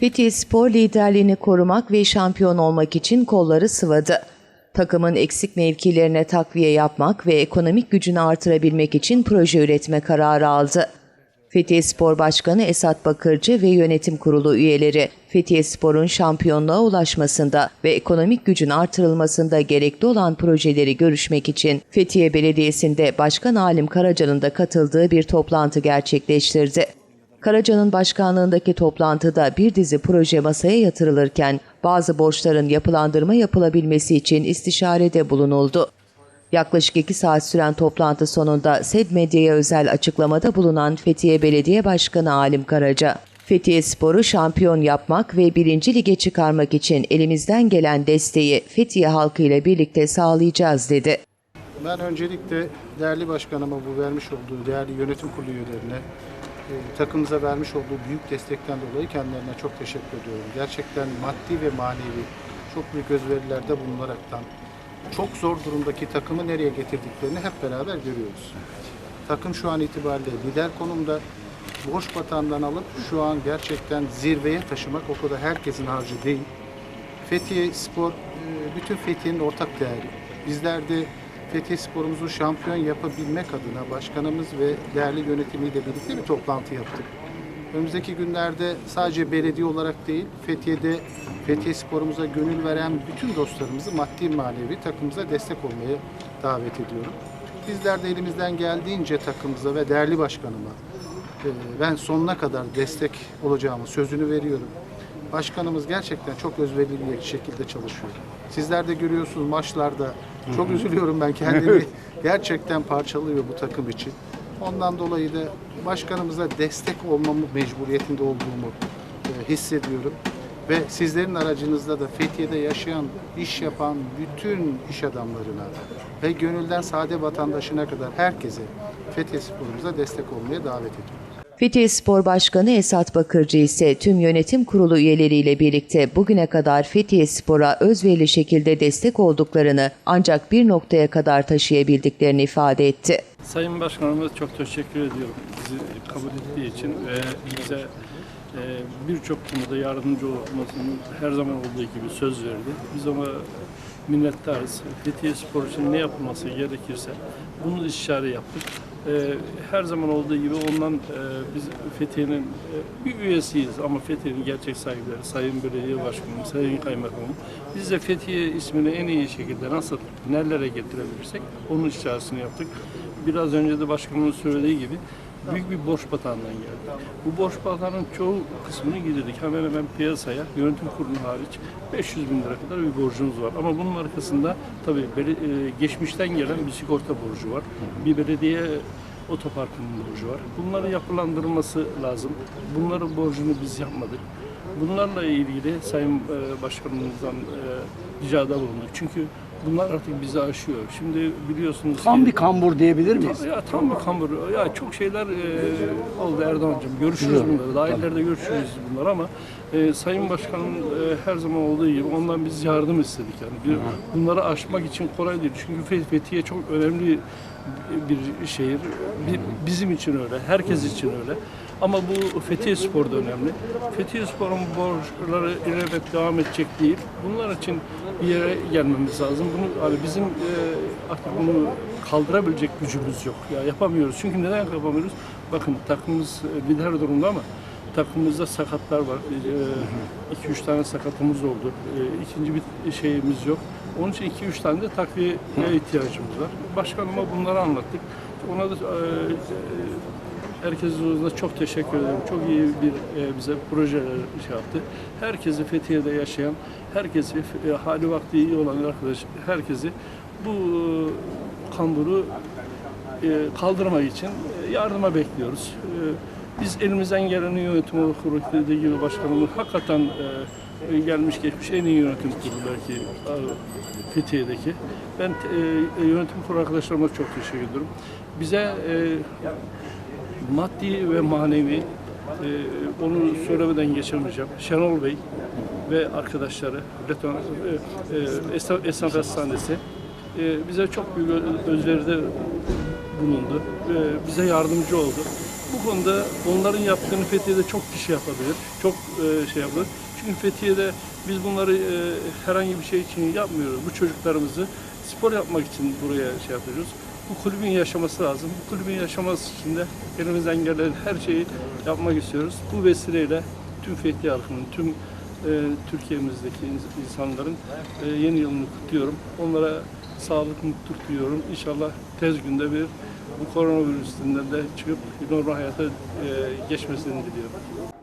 Fethiye Spor liderliğini korumak ve şampiyon olmak için kolları sıvadı. Takımın eksik mevkilerine takviye yapmak ve ekonomik gücünü artırabilmek için proje üretme kararı aldı. Fethiye Spor Başkanı Esat Bakırcı ve yönetim kurulu üyeleri Fethiye Spor'un şampiyonluğa ulaşmasında ve ekonomik gücün artırılmasında gerekli olan projeleri görüşmek için Fethiye Belediyesi'nde Başkan Halim Karaca'nın da katıldığı bir toplantı gerçekleştirdi. Karaca'nın başkanlığındaki toplantıda bir dizi proje masaya yatırılırken bazı borçların yapılandırma yapılabilmesi için istişarede bulunuldu. Yaklaşık iki saat süren toplantı sonunda SED Medya'ya özel açıklamada bulunan Fethiye Belediye Başkanı Alim Karaca, Fethiye Spor'u şampiyon yapmak ve birinci lige çıkarmak için elimizden gelen desteği Fethiye halkı ile birlikte sağlayacağız dedi. Ben öncelikle değerli başkanıma bu vermiş olduğu değerli yönetim kurulu üyelerine takımımıza vermiş olduğu büyük destekten dolayı kendilerine çok teşekkür ediyorum. Gerçekten maddi ve manevi çok büyük özverilerde bulunaraktan çok zor durumdaki takımı nereye getirdiklerini hep beraber görüyoruz. Takım şu an itibariyle lider konumda boş batağından alıp şu an gerçekten zirveye taşımak o kadar herkesin harcı değil. Fethiye Spor e, bütün Fethiye'nin ortak değeri. Bizler de Fethiye Spor'umuzu şampiyon yapabilmek adına başkanımız ve değerli yönetimiyle birlikte bir toplantı yaptık. Önümüzdeki günlerde sadece belediye olarak değil, Fethiye'de Fethiye Spor'umuza gönül veren bütün dostlarımızı maddi manevi takımımıza destek olmaya davet ediyorum. Bizler de elimizden geldiğince takımımıza ve değerli başkanıma e, ben sonuna kadar destek olacağımı sözünü veriyorum. Başkanımız gerçekten çok özverili bir şekilde çalışıyor. Sizler de görüyorsunuz maçlarda. Çok üzülüyorum ben kendimi. Gerçekten parçalıyor bu takım için. Ondan dolayı da başkanımıza destek olmamı mecburiyetinde olduğumu e, hissediyorum. Ve sizlerin aracınızda da Fethiye'de yaşayan, iş yapan bütün iş adamlarına ve gönülden sade vatandaşına kadar herkese Fethiye Spor'umuza destek olmaya davet ediyorum. Fethiye Spor Başkanı Esat Bakırcı ise tüm yönetim kurulu üyeleriyle birlikte bugüne kadar Fethiye Spor'a özverili şekilde destek olduklarını ancak bir noktaya kadar taşıyabildiklerini ifade etti. Sayın Başkanımız çok teşekkür ediyorum bizi kabul ettiği için ve bize e, birçok konuda yardımcı olmasını her zaman olduğu gibi söz verdi. Biz ona minnettarız. Fethiye Spor için ne yapılması gerekirse bunu istişare yaptık. E, her zaman olduğu gibi ondan e, biz Fethiye'nin e, bir üyesiyiz ama Fethiye'nin gerçek sahipleri Sayın Belediye Başkanım, Sayın Kaymakamım. Biz de Fethiye ismini en iyi şekilde nasıl nerelere getirebilirsek onun istişaresini yaptık. Biraz önce de başkanımın söylediği gibi büyük bir borç batağından geldik. Bu borç batağının çoğu kısmını gidirdik. Hemen hemen piyasaya yönetim kurulu hariç 500 bin lira kadar bir borcumuz var. Ama bunun arkasında tabii e, geçmişten gelen bir sigorta borcu var. Bir belediye otoparkının borcu var. Bunları yapılandırılması lazım. Bunların borcunu biz yapmadık. Bunlarla ilgili Sayın e, Başkanımızdan e, ricada bulunduk. Çünkü bunlar artık bizi aşıyor. Şimdi biliyorsunuz Tam ki- bir kambur diyebilir miyiz? ya tam bir kambur. Ya çok şeyler e, oldu Erdoğan'cığım. Görüşürüz bunları. Daha ileride görüşürüz bunlar ama e, Sayın Başkan'ın e, her zaman olduğu gibi ondan biz yardım istedik yani. Bir, bunları aşmak için kolay değil. Çünkü Fe- Fethiye çok önemli bir şehir. Bi- Bizim için öyle, herkes için öyle. Ama bu Fethiye Spor da önemli. Fethiye Spor'un borçları ilelebet devam edecek değil. Bunlar için bir yere gelmemiz lazım. Bunu hani bizim e, artık bunu kaldırabilecek gücümüz yok. Ya yapamıyoruz. Çünkü neden yapamıyoruz? Bakın takımımız e, lider durumda ama takımımızda sakatlar var. 2-3 tane sakatımız oldu. E, İkinci bir şeyimiz yok. Onun için 2-3 tane de takviyeye ihtiyacımız var. Başkanıma bunları anlattık. Ona da e, Herkesin huzurunda çok teşekkür ederim. Çok iyi bir e, bize projeler şey yaptı. Herkesi Fethiye'de yaşayan, herkesi e, hali vakti iyi olan arkadaş, herkesi bu e, kamburu e, kaldırmak için e, yardıma bekliyoruz. E, biz elimizden geleni yönetim kurulu dediği gibi başkanımız hakikaten e, e, gelmiş geçmiş en iyi yönetim kurulu belki e, Fethiye'deki. Ben e, yönetim kurulu arkadaşlarıma çok teşekkür ediyorum. Bize e, maddi ve manevi e, onu söylemeden geçemeyeceğim. Şenol Bey ve arkadaşları Beton, e, e, Esnaf, Esnaf Hastanesi e, bize çok büyük özveride bulundu. E, bize yardımcı oldu. Bu konuda onların yaptığını Fethiye'de çok kişi yapabilir. Çok e, şey yapılır. Çünkü Fethiye'de biz bunları e, herhangi bir şey için yapmıyoruz. Bu çocuklarımızı spor yapmak için buraya şey yapıyoruz. Bu kulübün yaşaması lazım. Bu kulübün yaşaması için de elimizden gelen her şeyi yapmak istiyoruz. Bu vesileyle tüm Fethiye halkının, tüm e, Türkiye'mizdeki ins- insanların e, yeni yılını kutluyorum. Onlara sağlık, mutluluk diliyorum. İnşallah tez günde bir bu koronavirüsünden de çıkıp normal hayata e, geçmesini diliyorum.